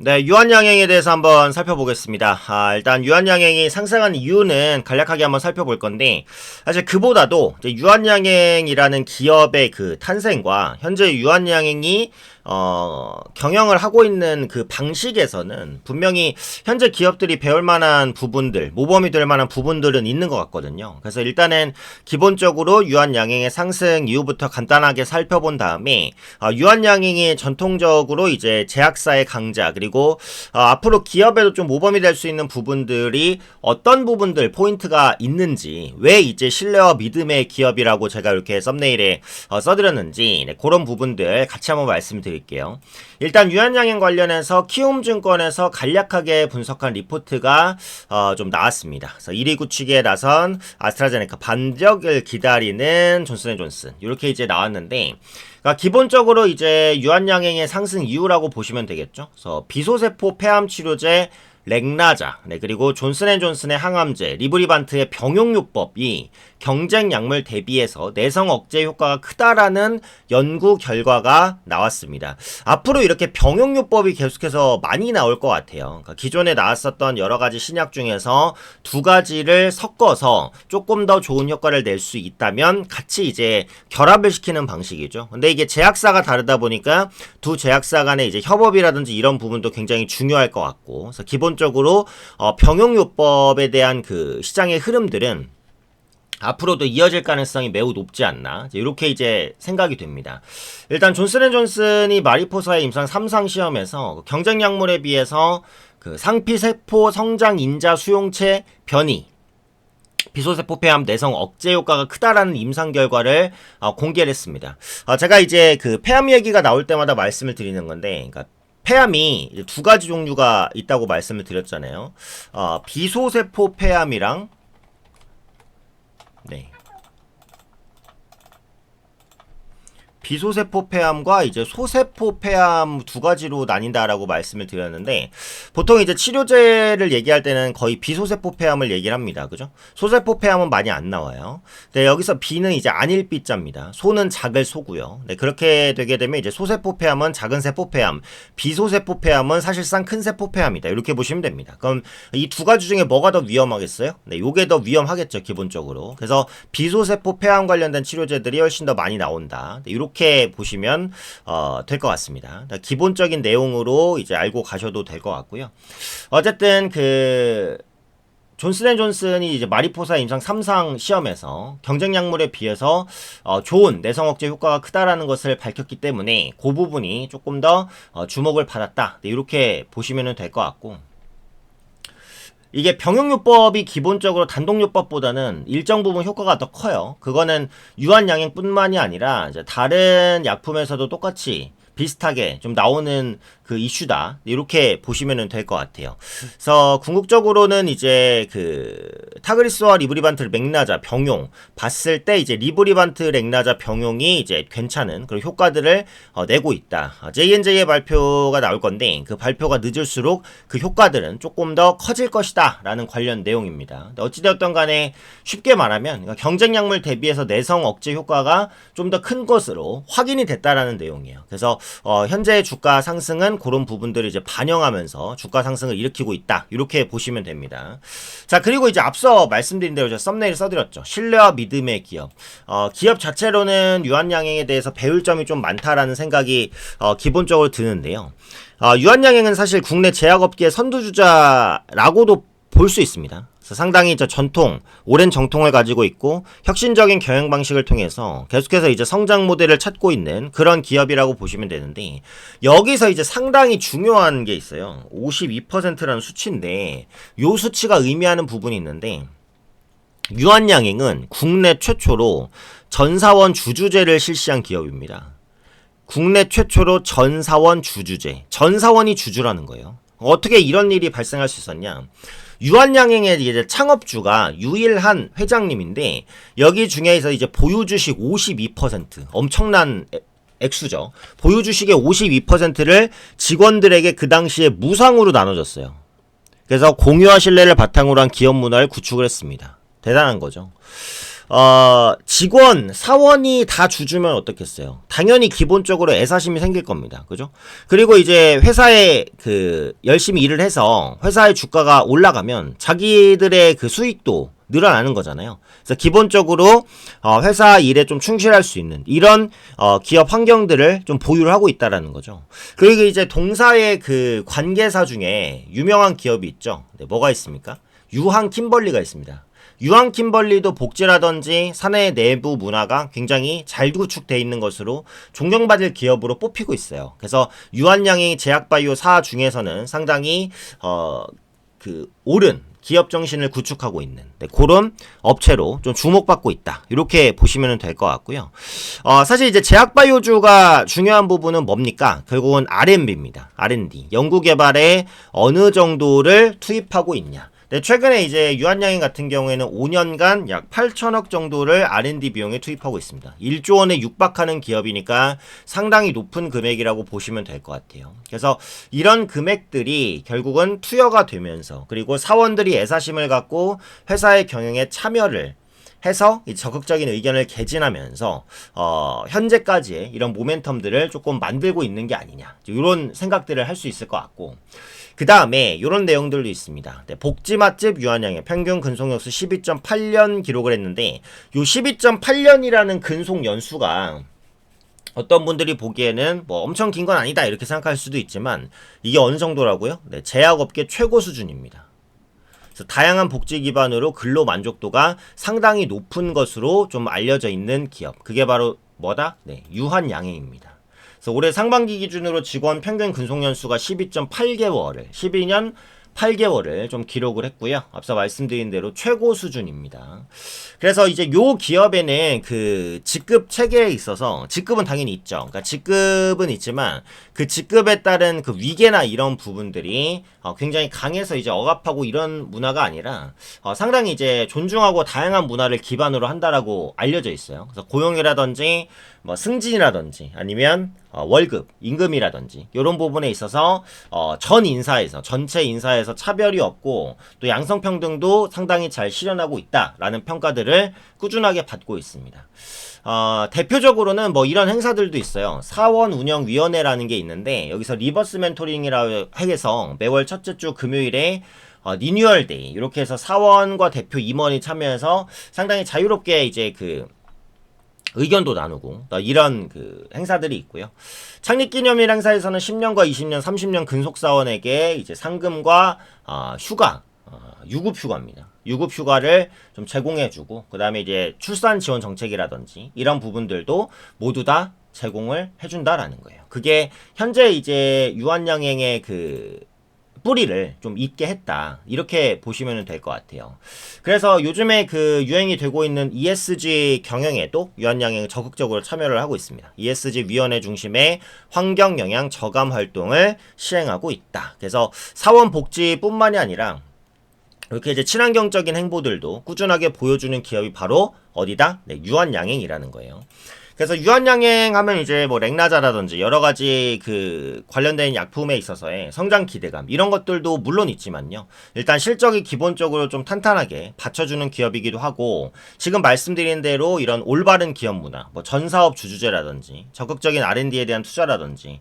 네, 유한양행에 대해서 한번 살펴보겠습니다. 아, 일단 유한양행이 상승한 이유는 간략하게 한번 살펴볼 건데, 사실 그보다도 유한양행이라는 기업의 그 탄생과 현재 유한양행이 어, 경영을 하고 있는 그 방식에서는 분명히 현재 기업들이 배울 만한 부분들, 모범이 될 만한 부분들은 있는 것 같거든요. 그래서 일단은 기본적으로 유한양행의 상승 이유부터 간단하게 살펴본 다음에 어, 유한양행이 전통적으로 이제 제약사의 강자 그리고 어, 앞으로 기업에도 좀 모범이 될 수 있는 부분들이 어떤 부분들 포인트가 있는지 왜 이제 신뢰와 믿음의 기업이라고 제가 이렇게 썸네일에 어, 써드렸는지 네, 그런 부분들 같이 한번 말씀드 릴게요. 일단 유한양행 관련해서 키움증권에서 간략하게 분석한 리포트가 어, 좀 나왔습니다. 그래서 1위 구축에 나선 아스트라제네카 반격을 기다리는 존슨앤존슨 이렇게 이제 나왔는데 그러니까 기본적으로 이제 유한양행의 상승 이유라고 보시면 되겠죠. 그래서 비소세포 폐암 치료제 렉나자, 네, 그리고 존슨앤존슨의 항암제, 리브리반트의 병용요법이 경쟁 약물 대비해서 내성 억제 효과가 크다라는 연구 결과가 나왔습니다. 앞으로 이렇게 병용요법이 계속해서 많이 나올 것 같아요. 그러니까 기존에 나왔었던 여러 가지 신약 중에서 두 가지를 섞어서 조금 더 좋은 효과를 낼 수 있다면 같이 이제 결합을 시키는 방식이죠. 근데 이게 제약사가 다르다 보니까 두 제약사 간의 이제 협업이라든지 이런 부분도 굉장히 중요할 것 같고, 그래서 기본 적으로 어, 병용요법에 대한 그 시장의 흐름들은 앞으로도 이어질 가능성이 매우 높지 않나 이렇게 이제 생각이 됩니다. 일단 존슨앤존슨이 마리포사의 임상 3상 시험에서 경쟁 약물에 비해서 그 상피 세포 성장 인자 수용체 변이 비소세포 폐암 내성 억제 효과가 크다라는 임상 결과를 어, 공개를 했습니다. 어, 제가 이제 그 폐암 얘기가 나올 때마다 말씀을 드리는 건데, 그러니까 폐암이 두 가지 종류가 있다고 말씀을 드렸잖아요. 어, 비소세포 폐암이랑 네. 비소세포 폐암과 이제 소세포 폐암 두 가지로 나뉜다라고 말씀을 드렸는데 보통 이제 치료제를 얘기할 때는 거의 비소세포 폐암을 얘기를 합니다. 그죠? 소세포 폐암은 많이 안 나와요. 네, 여기서 비는 이제 안일 비자입니다. 소는 작을 소고요. 네, 그렇게 되게 되면 이제 소세포 폐암은 작은 세포 폐암, 비소세포 폐암은 사실상 큰 세포 폐암이다. 이렇게 보시면 됩니다. 그럼 이 두 가지 중에 뭐가 더 위험하겠어요? 네, 요게 더 위험하겠죠, 기본적으로. 그래서 비소세포 폐암 관련된 치료제들이 훨씬 더 많이 나온다. 네, 이렇게 보시면 어, 될 것 같습니다. 기본적인 내용으로 이제 알고 가셔도 될 것 같고요. 어쨌든 그 존슨앤존슨이 이제 마리포사 임상 3상 시험에서 경쟁 약물에 비해서 어, 좋은 내성 억제 효과가 크다라는 것을 밝혔기 때문에 그 부분이 조금 더 어, 주목을 받았다. 네, 이렇게 보시면 될 것 같고. 이게 병용요법이 기본적으로 단독요법보다는 일정 부분 효과가 더 커요. 그거는 유한양행뿐만이 아니라 다른 약품에서도 똑같이 비슷하게 좀 나오는 그 이슈다. 이렇게 보시면 될 것 같아요. 그래서 궁극적으로는 이제 그 타그리스와 리브리반트 맥나자 병용 봤을 때 이제 리브리반트 맥나자 병용이 이제 괜찮은 그런 효과들을 어, 내고 있다. J&J의 발표가 나올 건데 그 발표가 늦을수록 그 효과들은 조금 더 커질 것이다 라는 관련 내용입니다. 어찌되었던 간에 쉽게 말하면 그러니까 경쟁 약물 대비해서 내성 억제 효과가 좀 더 큰 것으로 확인이 됐다라는 내용이에요. 그래서 어, 현재 주가 상승은 그런 부분들을 이제 반영하면서 주가 상승을 일으키고 있다. 이렇게 보시면 됩니다. 자, 그리고 이제 앞서 말씀드린 대로 제가 썸네일 써드렸죠. 신뢰와 믿음의 기업. 어, 기업 자체로는 유한양행에 대해서 배울 점이 좀 많다라는 생각이 어, 기본적으로 드는데요. 어, 유한양행은 사실 국내 제약업계 선두주자라고도 볼 수 있습니다. 상당히 저 전통, 오랜 정통을 가지고 있고 혁신적인 경영 방식을 통해서 계속해서 이제 성장 모델을 찾고 있는 그런 기업이라고 보시면 되는데 여기서 이제 상당히 중요한 게 있어요. 52%라는 수치인데 요 수치가 의미하는 부분이 있는데 유한양행은 국내 최초로 전사원 주주제를 실시한 기업입니다. 국내 최초로 전사원 주주제. 전사원이 주주라는 거예요. 어떻게 이런 일이 발생할 수 있었냐? 유한양행의 이제 창업주가 유일한 회장님인데 여기 중에서 이제 보유 주식 52% 엄청난 액수죠. 보유 주식의 52%를 직원들에게 그 당시에 무상으로 나눠줬어요. 그래서 공유와 신뢰를 바탕으로 한 기업 문화를 구축을 했습니다. 대단한 거죠. 어, 직원, 사원이 다 주주면 어떻겠어요? 당연히 기본적으로 애사심이 생길 겁니다. 그죠? 그리고 이제 회사에 그 열심히 일을 해서 회사의 주가가 올라가면 자기들의 그 수익도 늘어나는 거잖아요. 그래서 기본적으로 어, 회사 일에 좀 충실할 수 있는 이런 어, 기업 환경들을 좀 보유를 하고 있다라는 거죠. 그리고 이제 동사의 그 관계사 중에 유명한 기업이 있죠. 네, 뭐가 있습니까? 유한 킴벌리가 있습니다. 유한 킴벌리도 복지라든지 사내 내부 문화가 굉장히 잘 구축되어 있는 것으로 존경받을 기업으로 뽑히고 있어요. 그래서 유한양의 제약바이오 사 중에서는 상당히 어 그 옳은 기업 정신을 구축하고 있는 네, 그런 업체로 좀 주목받고 있다. 이렇게 보시면 될 것 같고요. 어, 사실 이제 제약바이오주가 중요한 부분은 뭡니까? 결국은 R&D입니다. R&D 연구개발에 어느 정도를 투입하고 있냐. 네, 최근에 이제 유한양행 같은 경우에는 5년간 약 8천억 정도를 R&D 비용에 투입하고 있습니다. 1조 원에 육박하는 기업이니까 상당히 높은 금액이라고 보시면 될 것 같아요. 그래서 이런 금액들이 결국은 투여가 되면서 그리고 사원들이 애사심을 갖고 회사의 경영에 참여를 해서 이 적극적인 의견을 개진하면서 어, 현재까지의 이런 모멘텀들을 조금 만들고 있는 게 아니냐 이런 생각들을 할 수 있을 것 같고 그 다음에 이런 내용들도 있습니다. 네, 복지 맛집 유한양의 평균 근속 연수 12.8년 기록을 했는데 요 12.8년이라는 근속 연수가 어떤 분들이 보기에는 뭐 엄청 긴 건 아니다 이렇게 생각할 수도 있지만 이게 어느 정도라고요? 네, 제약업계 최고 수준입니다. 다양한 복지 기반으로 근로 만족도가 상당히 높은 것으로 좀 알려져 있는 기업. 그게 바로 뭐다? 네, 유한양행입니다. 그래서 올해 상반기 기준으로 직원 평균 근속 연수가 12.8개월을 12년 8개월을 좀 기록을 했고요. 앞서 말씀드린 대로 최고 수준입니다. 그래서 이제 요 기업에는 그 직급 체계에 있어서 직급은 당연히 있죠. 그러니까 직급은 있지만 그 직급에 따른 그 위계나 이런 부분들이 어 굉장히 강해서 이제 억압하고 이런 문화가 아니라 어 상당히 이제 존중하고 다양한 문화를 기반으로 한다라고 알려져 있어요. 그래서 고용이라든지 뭐 승진이라든지 아니면 어, 월급, 임금이라든지 이런 부분에 있어서 어, 전 인사에서 전체 인사에서 차별이 없고 또 양성평등도 상당히 잘 실현하고 있다라는 평가들을 꾸준하게 받고 있습니다. 어, 대표적으로는 뭐 이런 행사들도 있어요. 사원 운영 위원회라는 게 있는데 여기서 리버스 멘토링이라고 해서 매월 첫째 주 금요일에 어, 리뉴얼 데이 이렇게 해서 사원과 대표 임원이 참여해서 상당히 자유롭게 이제 그 의견도 나누고 이런 그 행사들이 있고요. 창립기념일 행사에서는 10년과 20년, 30년 근속 사원에게 이제 상금과 어, 휴가, 어, 유급 휴가입니다. 유급 휴가를 좀 제공해주고 그 다음에 이제 출산 지원 정책이라든지 이런 부분들도 모두 다 제공을 해준다라는 거예요. 그게 현재 이제 유한양행의 그 뿌리를 좀 있게 했다. 이렇게 보시면 될 것 같아요. 그래서 요즘에 그 유행이 되고 있는 ESG 경영에도 유한양행 적극적으로 참여를 하고 있습니다. ESG 위원회 중심의 환경 영향 저감 활동을 시행하고 있다. 그래서 사원 복지뿐만이 아니라 이렇게 이제 친환경적인 행보들도 꾸준하게 보여주는 기업이 바로 어디다? 네, 유한양행이라는 거예요. 그래서 유한양행 하면 이제 뭐 렉나자라든지 여러 가지 그 관련된 약품에 있어서의 성장 기대감 이런 것들도 물론 있지만요. 일단 실적이 기본적으로 좀 탄탄하게 받쳐주는 기업이기도 하고 지금 말씀드린 대로 이런 올바른 기업 문화, 뭐 전사업 주주제라든지 적극적인 R&D에 대한 투자라든지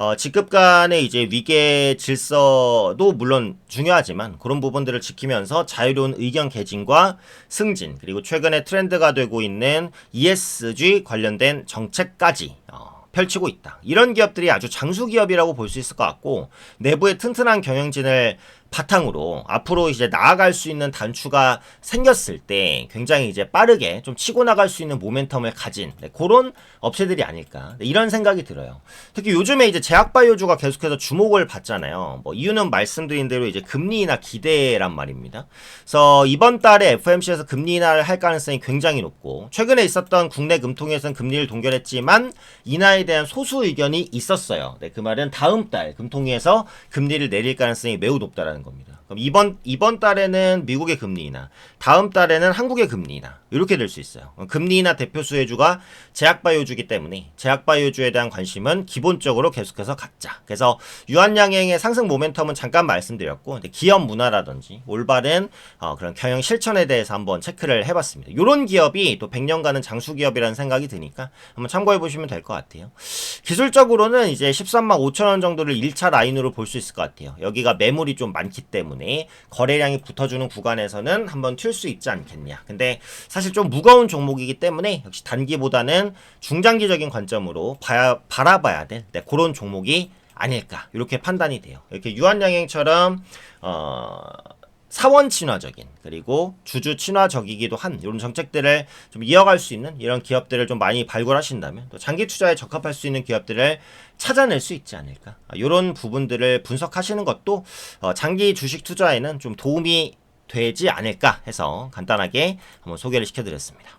어, 직급 간의 이제 위계 질서도 물론 중요하지만 그런 부분들을 지키면서 자유로운 의견 개진과 승진 그리고 최근에 트렌드가 되고 있는 ESG 관련된 정책까지 어, 펼치고 있다. 이런 기업들이 아주 장수 기업이라고 볼 수 있을 것 같고 내부의 튼튼한 경영진을 바탕으로 앞으로 이제 나아갈 수 있는 단추가 생겼을 때 굉장히 이제 빠르게 좀 치고 나갈 수 있는 모멘텀을 가진 네, 그런 업체들이 아닐까 네, 이런 생각이 들어요. 특히 요즘에 이제 제약바이오주가 계속해서 주목을 받잖아요. 뭐 이유는 말씀드린 대로 이제 금리 인하 기대란 말입니다. 그래서 이번 달에 FMC에서 금리 인하를 할 가능성이 굉장히 높고 최근에 있었던 국내 금통위에서는 금리를 동결했지만 인하에 대한 소수 의견이 있었어요. 네, 그 말은 다음 달 금통위에서 금리를 내릴 가능성이 매우 높다라는 겁니다. 그럼 이번 이번 달에는 미국의 금리 인하, 다음 달에는 한국의 금리 인하 이렇게 될 수 있어요. 금리 인하 대표 수혜주가 제약바이오주기 때문에 제약바이오주에 대한 관심은 기본적으로 계속해서 갖자. 그래서 유한양행의 상승 모멘텀은 잠깐 말씀드렸고 기업 문화라든지 올바른 어, 그런 경영 실천에 대해서 한번 체크를 해봤습니다. 이런 기업이 또 100년간은 장수 기업이라는 생각이 드니까 한번 참고해 보시면 될 것 같아요. 기술적으로는 이제 13만 5천 원 정도를 1차 라인으로 볼 수 있을 것 같아요. 여기가 매물이 좀 많기 때문에 거래량이 붙어주는 구간에서는 한번 튈 수 있지 않겠냐. 근데 사실 좀 무거운 종목이기 때문에 역시 단기보다는 중장기적인 관점으로 봐야, 바라봐야 될 네, 그런 종목이 아닐까 이렇게 판단이 돼요. 이렇게 유한양행처럼 어, 사원 친화적인 그리고 주주 친화적이기도 한 이런 정책들을 좀 이어갈 수 있는 이런 기업들을 좀 많이 발굴하신다면 또 장기 투자에 적합할 수 있는 기업들을 찾아낼 수 있지 않을까 이런 부분들을 분석하시는 것도 어, 장기 주식 투자에는 좀 도움이 되지 않을까 해서 간단하게 한번 소개를 시켜드렸습니다.